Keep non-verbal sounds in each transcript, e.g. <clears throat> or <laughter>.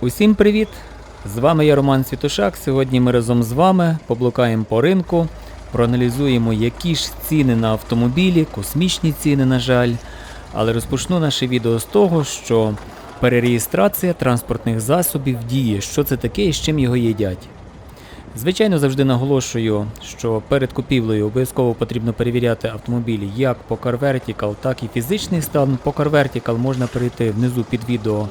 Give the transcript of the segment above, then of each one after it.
Усім привіт! З вами я Роман Світошак. Сьогодні ми разом з вами поблукаємо по ринку, проаналізуємо, які ж ціни на автомобілі, космічні ціни, на жаль. Але розпочну наше відео з того, що перереєстрація транспортних засобів діє, що це таке і з чим його їдять. Звичайно, завжди наголошую, що перед купівлею обов'язково потрібно перевіряти автомобілі як по Car Vertical, так і фізичний стан. По Car Vertical можна перейти внизу під відео.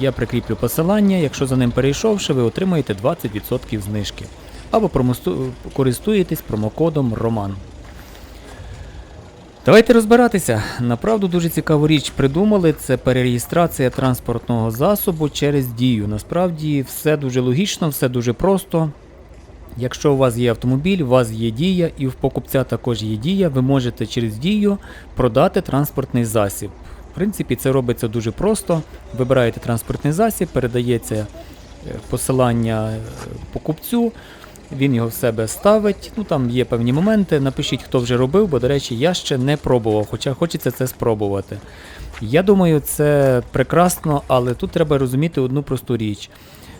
Я прикріплю посилання. Якщо за ним перейшовши, ви отримаєте 20% знижки. Або користуєтесь промокодом Роман. Давайте розбиратися. Направду дуже цікаву річ придумали. Це перереєстрація транспортного засобу через дію. Насправді все дуже логічно, все дуже просто. Якщо у вас є автомобіль, у вас є дія, і в покупця також є дія, ви можете через дію продати транспортний засіб. В принципі, це робиться дуже просто. Вибираєте транспортний засіб, передається е, посилання е, покупцю, він його в себе ставить. Ну там є певні моменти. Напишіть, хто вже робив, бо, до речі, я ще не пробував, хоча хочеться це спробувати. Я думаю, це прекрасно, але тут треба розуміти одну просту річ.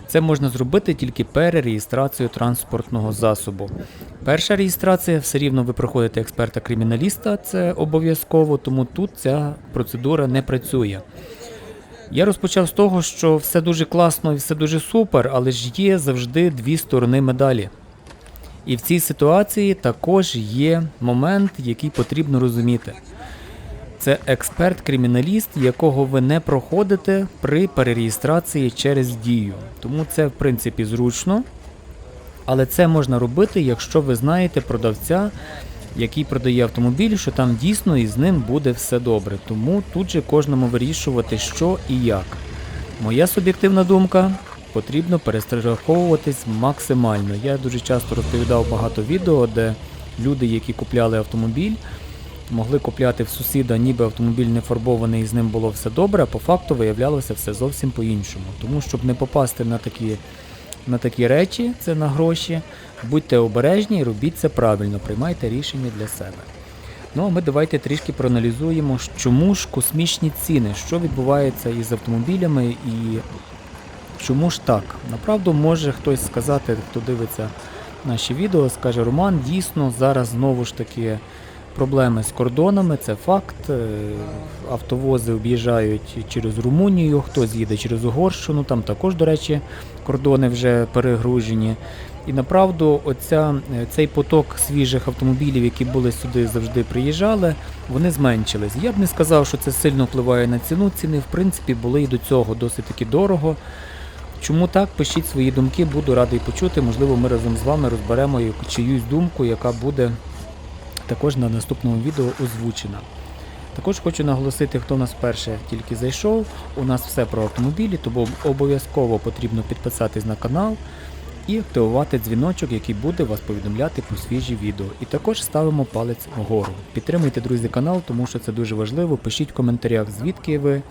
Це можна зробити тільки перереєстрацією транспортного засобу. Перша реєстрація все рівно ви проходите експерта-криміналіста, це обов'язково, тому тут ця процедура не працює. Я розпочав з того, що все дуже класно і все дуже супер, але ж є завжди дві сторони медалі. І в цій ситуації також є момент, який потрібно розуміти. Це експерт-криміналіст, якого ви не проходите при перереєстрації через дію. Тому це в принципі зручно. Але це можна робити, якщо ви знаєте продавця, який продає автомобіль, що там дійсно і з ним буде все добре. Тому тут же кожному вирішувати, що і як. Моя суб'єктивна думка. Потрібно перестраховуватись максимально. Я дуже часто розповідав багато відео, де люди, які купляли автомобіль, могли купляти в сусіда, ніби автомобіль не фарбований і з ним було все добре, а по факту виявлялося все зовсім по-іншому. Тому щоб не попасти на такі, на такі речі, це на гроші, будьте обережні і робіть це правильно, приймайте рішення для себе. Ну а ми давайте трішки проаналізуємо, чому ж космічні ціни, що відбувається із автомобілями і чому ж так. Направду може хтось сказати, хто дивиться наші відео, скаже Роман, дійсно зараз знову ж таки проблеми з кордонами, це факт. Е, Автовози об'їжджають через Румунію, хтось їде через Угорщину, там також, до речі, кордони вже перегружені. І направду, оця, е, цей поток свіжих автомобілів, які були сюди завжди приїжджали, вони зменшились. Я б не сказав, що це сильно впливає на ціну. Ціни, в принципі, були і до цього досить таки дорого. Чому так? Пишіть свої думки, буду радий почути. Можливо, ми разом з вами розберемо чиюсь думку, яка буде також на наступному відео озвучена. Також хочу наголосити, хто нас вперше тільки зайшов. У нас все про автомобілі, тому обов'язково потрібно підписатись на канал і активувати дзвіночок, який буде вас повідомляти про свіжі відео. І також ставимо палець вгору. Підтримуйте, друзі, канал, тому що це дуже важливо. Пишіть в коментарях, звідки ви.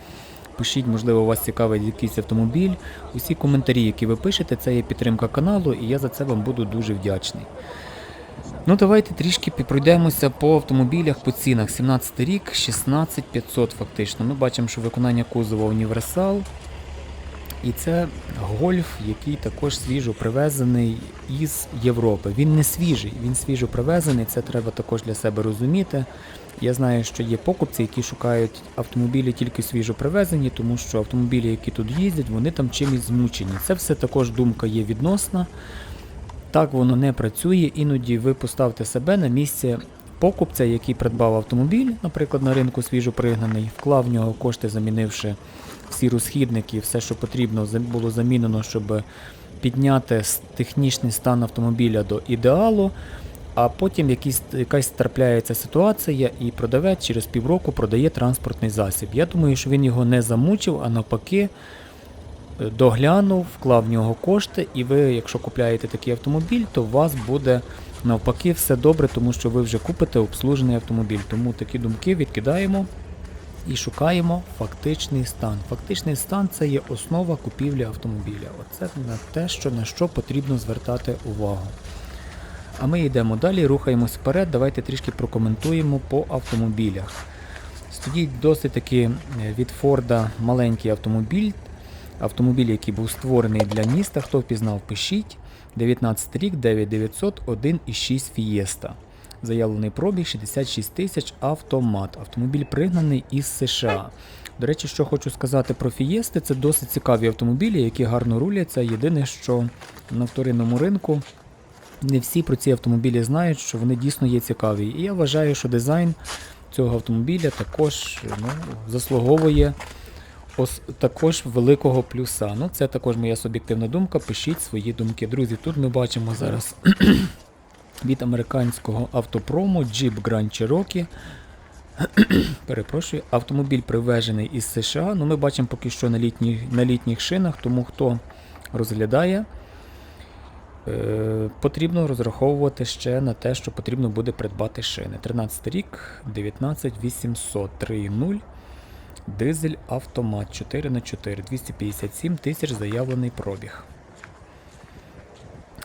Пишіть, можливо, вас цікавить якийсь автомобіль. Усі коментарі, які ви пишете, це є підтримка каналу, і я за це вам буду дуже вдячний. Ну, давайте трішки пройдемося по автомобілях по цінах. 17 рік, 16500 фактично. Ми бачимо, що виконання кузова універсал. І це гольф, який також свіжо привезений із Європи. Він не свіжий, він свіжо привезений, це треба також для себе розуміти. Я знаю, що є покупці, які шукають автомобілі тільки свіжо привезені, тому що автомобілі, які тут їздять, вони там чимось змучені. Це все також думка є відносна. Так воно не працює. Іноді ви поставте себе на місце покупця, який придбав автомобіль, наприклад, на ринку свіжо пригнаний, вклав в нього кошти, замінивши всі розхідники, все, що потрібно, було замінено, щоб підняти технічний стан автомобіля до ідеалу. А потім якісь, якась трапляється ситуація, і продавець через півроку продає транспортний засіб. Я думаю, що він його не замучив, а навпаки, доглянув, вклав в нього кошти, і ви, якщо купляєте такий автомобіль, то у вас буде навпаки все добре, тому що ви вже купите обслужений автомобіль. Тому такі думки відкидаємо і шукаємо фактичний стан. Фактичний стан це є основа купівлі автомобіля. Оце на те, що на що потрібно звертати увагу. А ми йдемо далі, рухаємось вперед. Давайте трішки прокоментуємо по автомобілях. Стоїть досить таки е, від Форда маленький автомобіль Автомобіль, який був створений для міста, хто впізнав, пишіть. 19 рік, 9900, 1,6 Fiesta. Заявлений пробіг 66 тисяч автомат. Автомобіль пригнаний із США. До речі, що хочу сказати про Фієсти, це досить цікаві автомобілі, які гарно руляться. Єдине, що на вторинному ринку не всі про ці автомобілі знають, що вони дійсно є цікаві. І я вважаю, що дизайн цього автомобіля також ну, заслуговує ос, також великого плюса. Ну, це також моя суб'єктивна думка. Пишіть свої думки. Друзі, тут ми бачимо зараз <clears throat> від американського автопрому Jeep Grand Cherokee. <clears throat> Перепрошую, автомобіль привезений із США. Ну, ми бачимо поки що на, літніх, на літніх шинах, тому хто розглядає, е, потрібно розраховувати ще на те, що потрібно буде придбати шини. 13 рік, 19800, 3.0. Дизель автомат 4 х 4 257 тисяч заявлений пробіг.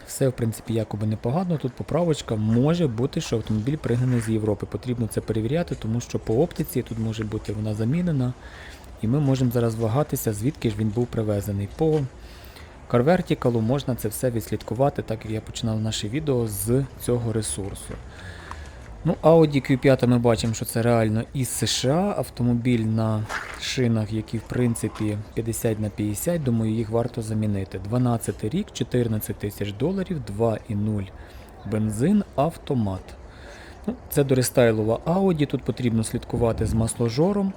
Все, в принципі, якоби непогано. Тут поправочка може бути, що автомобіль пригнаний з Європи. Потрібно це перевіряти, тому що по оптиці тут може бути вона замінена. І ми можемо зараз вагатися, звідки ж він був привезений. По CarVertical можна це все відслідкувати, так як я починав наше відео з цього ресурсу. Ну, Audi Q5 ми бачимо, що це реально із США. Автомобіль на шинах, які в принципі 50 на 50, думаю, їх варто замінити. 12 рік, 14 тисяч доларів, 2,0 бензин, автомат. Ну, Це дорестайлова Audi, тут потрібно слідкувати з масложором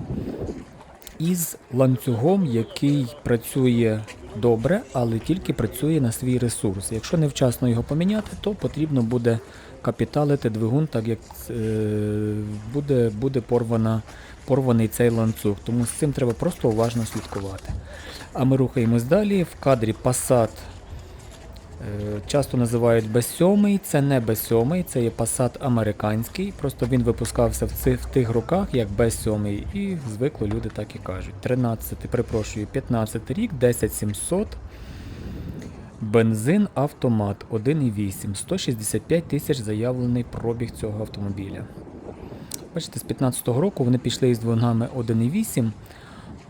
і з ланцюгом, який працює добре, але тільки працює на свій ресурс. Якщо невчасно його поміняти, то потрібно буде капіталити двигун, так як е, буде, буде порвана, порваний цей ланцюг. Тому з цим треба просто уважно слідкувати. А ми рухаємось далі. В кадрі Passat часто називають B7, це не B7, це є Passat американський. Просто він випускався в, цих, в тих роках як B7 і звикло люди так і кажуть. 13, перепрошую, 15 рік, 10700. Бензин автомат 1,8, 165 тисяч заявлений пробіг цього автомобіля. Бачите, з 2015 року вони пішли із двигунами 1,8,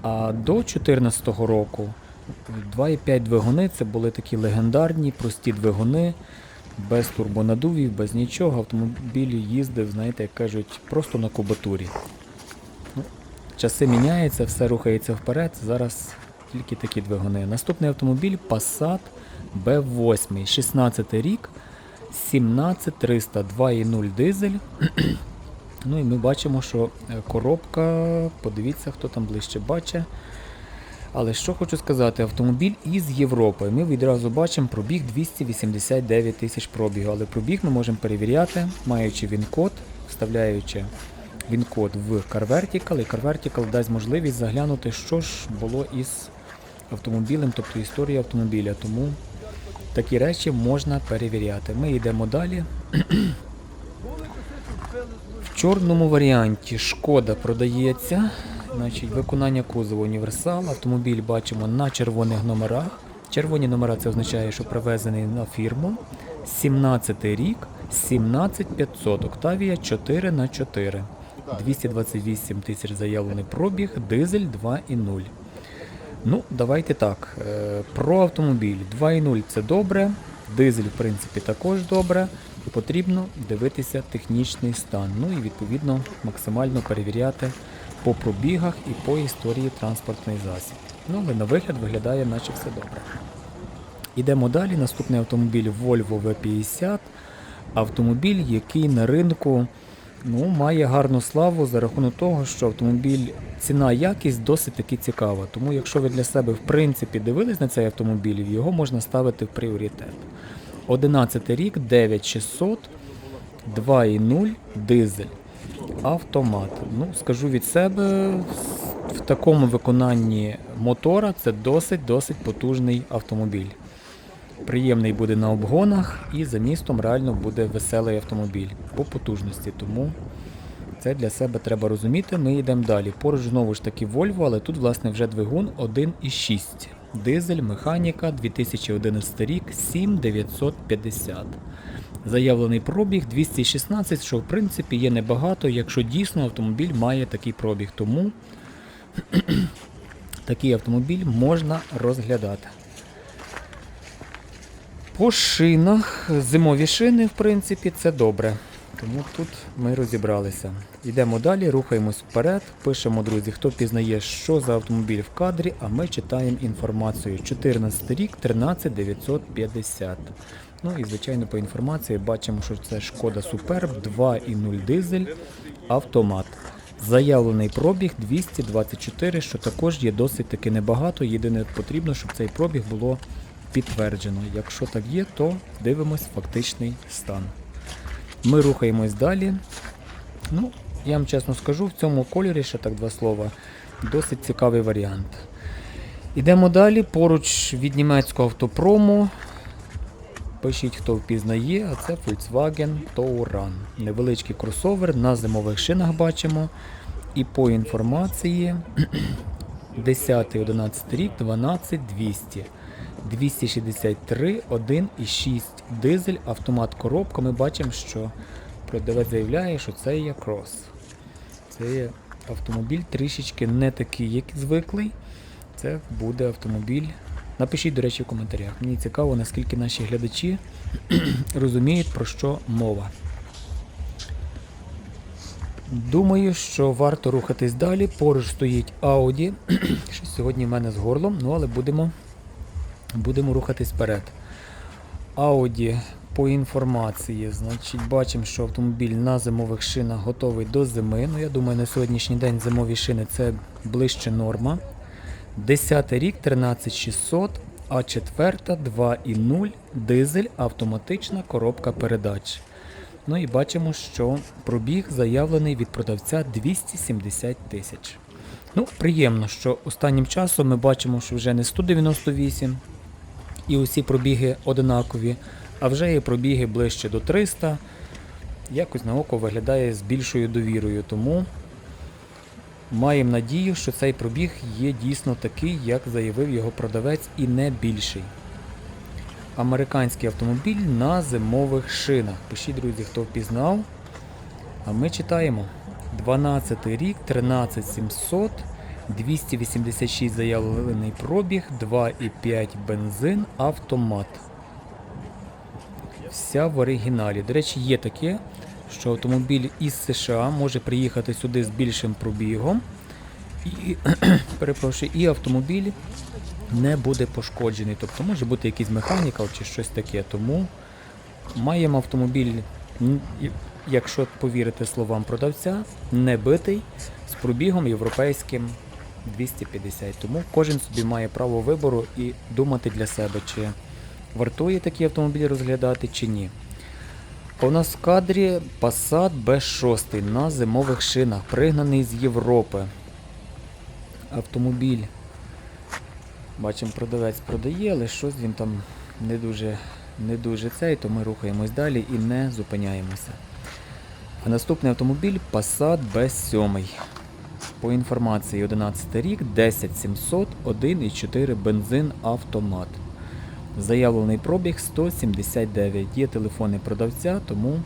а до 2014 року 2,5 двигуни це були такі легендарні, прості двигуни, без турбонадувів, без нічого. Автомобіль їздив, знаєте, як кажуть, просто на кубатурі. Ну, Часи міняються, все рухається вперед. Зараз тільки такі двигуни. Наступний автомобіль Passat B8, 16 рік, 17300 2.0 дизель. <clears throat> ну і ми бачимо, що е, коробка, подивіться, хто там ближче бачить. Але що хочу сказати, автомобіль із Європи. Ми відразу бачимо пробіг 289 тисяч пробігу, але пробіг ми можемо перевіряти, маючи він-код, вставляючи він-код в CarVertical, і CarVertical дасть можливість заглянути, що ж було із автомобілем, тобто історія автомобіля. Тому такі речі можна перевіряти. Ми йдемо далі. <clears throat> В чорному варіанті шкода продається. Значить, Виконання кузову універсал. Автомобіль бачимо на червоних номерах. Червоні номера це означає, що привезений на фірму. 17 рік, 17500. Октавія 4 х 4 228 тисяч заявлений пробіг, дизель 2,0. Ну, давайте так. е, Про автомобіль 2.0 це добре, дизель, в принципі, також добре. Потрібно дивитися технічний стан. Ну і відповідно максимально перевіряти по пробігах і по історії транспортний засіб. Ну, але на вигляд виглядає, наче все добре. Ідемо далі. Наступний автомобіль Volvo V50. Автомобіль, який на ринку ну, має гарну славу за рахунок того, що автомобіль ціна якість досить таки цікава. Тому якщо ви для себе в принципі дивились на цей автомобіль, його можна ставити в пріоритет. 11 рік, 9600, 2.0 дизель. Автомат. Ну, скажу від себе, в такому виконанні мотора це досить-досить потужний автомобіль. Приємний буде на обгонах і за містом реально буде веселий автомобіль по потужності. Тому це для себе треба розуміти. Ми йдемо далі. Поруч знову ж таки Volvo, але тут, власне, вже двигун 1,6. Дизель, механіка, 2011 рік, 7950. Заявлений пробіг 216, що в принципі є небагато, якщо дійсно автомобіль має такий пробіг. Тому <clears throat> такий автомобіль можна розглядати. По шинах, зимові шини, в принципі, це добре. Тому тут ми розібралися. Йдемо далі, рухаємось вперед. Пишемо, друзі, хто пізнає, що за автомобіль в кадрі, а ми читаємо інформацію. 14 рік, 13950. Ну і звичайно по інформації бачимо, що це шкода Суперб 2.0 дизель автомат. Заявлений пробіг 224, що також є досить таки небагато. Єдине потрібно, щоб цей пробіг було підтверджено. Якщо так є, то дивимось фактичний стан. Ми рухаємось далі. Ну, я вам чесно скажу, в цьому кольорі, ще так два слова, досить цікавий варіант. Ідемо далі. Поруч від німецького автопрому. Пишіть, хто впізнає, а це Volkswagen Touran. Невеличкий кросовер на зимових шинах бачимо. І по інформації <clears throat> 10-11 рік 12200. 263, 1,6 дизель, автомат коробка. Ми бачимо, що продавець заявляє, що це є крос. Це є автомобіль трішечки не такий, як звиклий. Це буде автомобіль. Напишіть, до речі, в коментарях. Мені цікаво, наскільки наші глядачі <clears throat> розуміють, про що мова. Думаю, що варто рухатись далі. Поруч стоїть Audi. <clears throat> Щось сьогодні в мене з горлом, ну але будемо, будемо рухатись вперед. Audi по інформації, значить, бачимо, що автомобіль на зимових шинах готовий до зими. Ну, я думаю, на сьогоднішній день зимові шини це ближче норма. 10 рік 13600, а 4 2.0 дизель, автоматична коробка передач. Ну і бачимо, що пробіг заявлений від продавця 270 тисяч. Ну, приємно, що останнім часом ми бачимо, що вже не 198 і усі пробіги одинакові, а вже є пробіги ближче до 300. Якось на око виглядає з більшою довірою. Тому маємо надію, що цей пробіг є дійсно такий, як заявив його продавець, і не більший. Американський автомобіль на зимових шинах. Пишіть, друзі, хто впізнав. А ми читаємо. 12 рік, 13700, 286 заявлений пробіг, 2,5 бензин, автомат. Вся в оригіналі. До речі, є таке, що автомобіль із США може приїхати сюди з більшим пробігом. І, <clears throat> перепрошую, і автомобіль не буде пошкоджений. Тобто може бути якийсь механікал чи щось таке. Тому маємо автомобіль, якщо повірити словам продавця, не битий з пробігом європейським 250. Тому кожен собі має право вибору і думати для себе, чи вартує такий автомобіль розглядати, чи ні. У нас в кадрі Passat B6 на зимових шинах, пригнаний з Європи. Автомобіль Бачимо, продавець продає, але щось він там не дуже, не дуже цей, то ми рухаємось далі і не зупиняємося. А наступний автомобіль Passat B7. По інформації 11 рік, 10700, 1,4 бензин автомат. Заявлений пробіг 179. Є телефони продавця, тому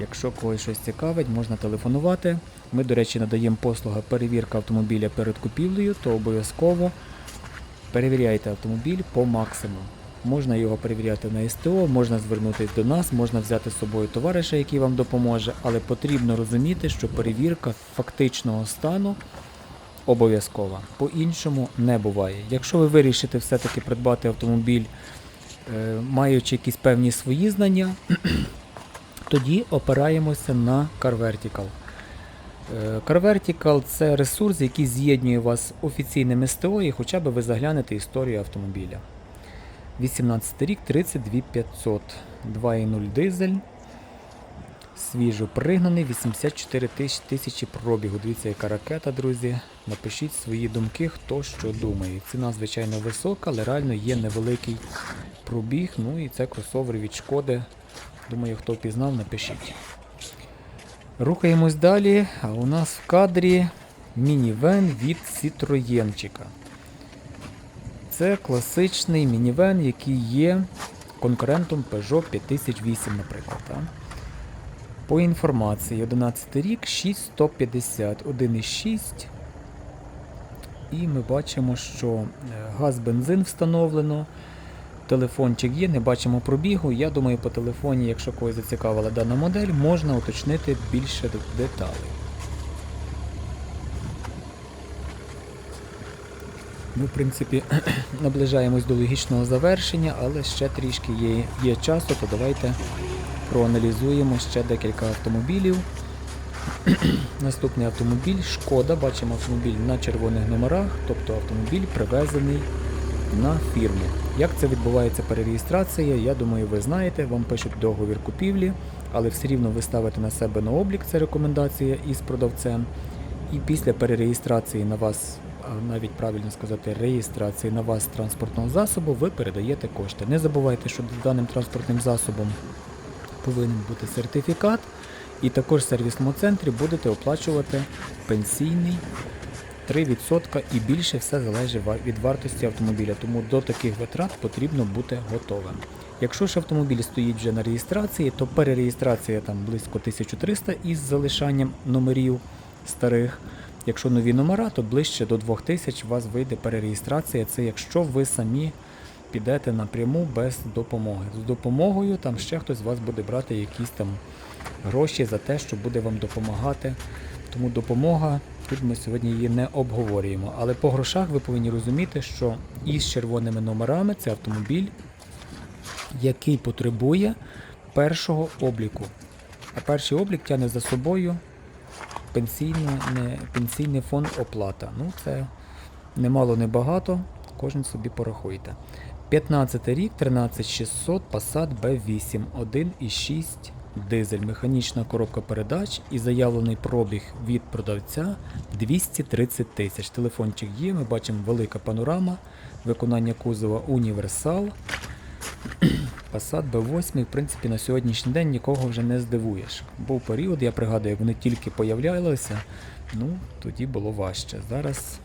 якщо когось щось цікавить, можна телефонувати. Ми, до речі, надаємо послуга перевірка автомобіля перед купівлею, то обов'язково перевіряйте автомобіль по максимуму. Можна його перевіряти на СТО, можна звернутися до нас, можна взяти з собою товариша, який вам допоможе, але потрібно розуміти, що перевірка фактичного стану обов'язкова. По-іншому не буває. Якщо ви вирішите все-таки придбати автомобіль, е, маючи якісь певні свої знання, <clears throat> тоді опираємося на Car Vertical. Е, Car Vertical – це ресурс, який з'єднує вас з офіційним СТО і хоча б ви заглянете історію автомобіля. 18 рік, 32500, 2.0 дизель. Свіжо пригнаний, 84 тисяч- тисячі пробігу. Дивіться, яка ракета, друзі. Напишіть свої думки, хто що думає. Ціна, звичайно, висока, але реально є невеликий пробіг. Ну і це кросовер від шкоди. Думаю, хто впізнав, напишіть. Рухаємось далі, а у нас в кадрі мінівен від Citroєнчика. Це класичний мінівен, який є конкурентом Peugeot 5008, наприклад. Так? По інформації, 11 рік, 6150, 1,6 і ми бачимо, що е, газ, бензин встановлено. Телефончик є, не бачимо пробігу. Я думаю, по телефоні, якщо когось зацікавила дана модель, можна уточнити більше деталей. Ми, в принципі, <clears throat> наближаємось до логічного завершення, але ще трішки є, є часу, то давайте проаналізуємо ще декілька автомобілів. <clears throat> Наступний автомобіль Шкода. Бачимо автомобіль на червоних номерах, тобто автомобіль привезений на фірму. Як це відбувається перереєстрація, я думаю, ви знаєте, вам пишуть договір купівлі, але все рівно ви ставите на себе на облік, це рекомендація із продавцем. І після перереєстрації на вас, навіть правильно сказати, реєстрації на вас транспортного засобу, ви передаєте кошти. Не забувайте, що даним транспортним засобом повинен бути сертифікат, і також в сервісному центрі будете оплачувати пенсійний 3% і більше все залежить від вартості автомобіля, тому до таких витрат потрібно бути готовим. Якщо ж автомобіль стоїть вже на реєстрації, то перереєстрація там близько 1300 із залишанням номерів старих. Якщо нові номера, то ближче до 2000 у вас вийде перереєстрація. Це якщо ви самі підете напряму без допомоги. З допомогою там ще хтось з вас буде брати якісь там гроші за те, що буде вам допомагати. Тому допомога, тут ми сьогодні її не обговорюємо. Але по грошах ви повинні розуміти, що із червоними номерами це автомобіль, який потребує першого обліку. А перший облік тягне за собою пенсійне, не, пенсійний фонд оплата. Ну, це немало, не багато, кожен собі порахуйте. 15 рік, 13600, Passat B8, 1,6 дизель, механічна коробка передач і заявлений пробіг від продавця 230 тисяч. Телефончик є, ми бачимо велика панорама, виконання кузова універсал. <clears throat> Passat B8, в принципі, на сьогоднішній день нікого вже не здивуєш. Був період, я пригадую, як вони тільки появлялися, ну тоді було важче. Зараз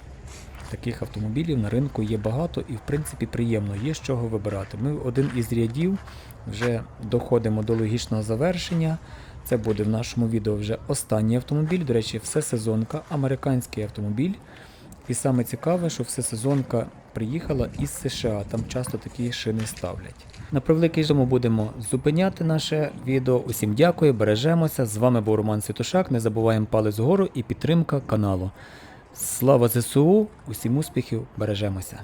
таких автомобілів на ринку є багато і, в принципі, приємно, є з чого вибирати. Ми один із рядів вже доходимо до логічного завершення. Це буде в нашому відео вже останній автомобіль. До речі, все сезонка, американський автомобіль. І саме цікаве, що всесезонка приїхала із США, там часто такі шини ставлять. На превеликий ми будемо зупиняти наше відео. Усім дякую, бережемося. З вами був Роман Святошак. Не забуваємо палець вгору і підтримка каналу. Слава ЗСУ! Усім успіхів, бережемося!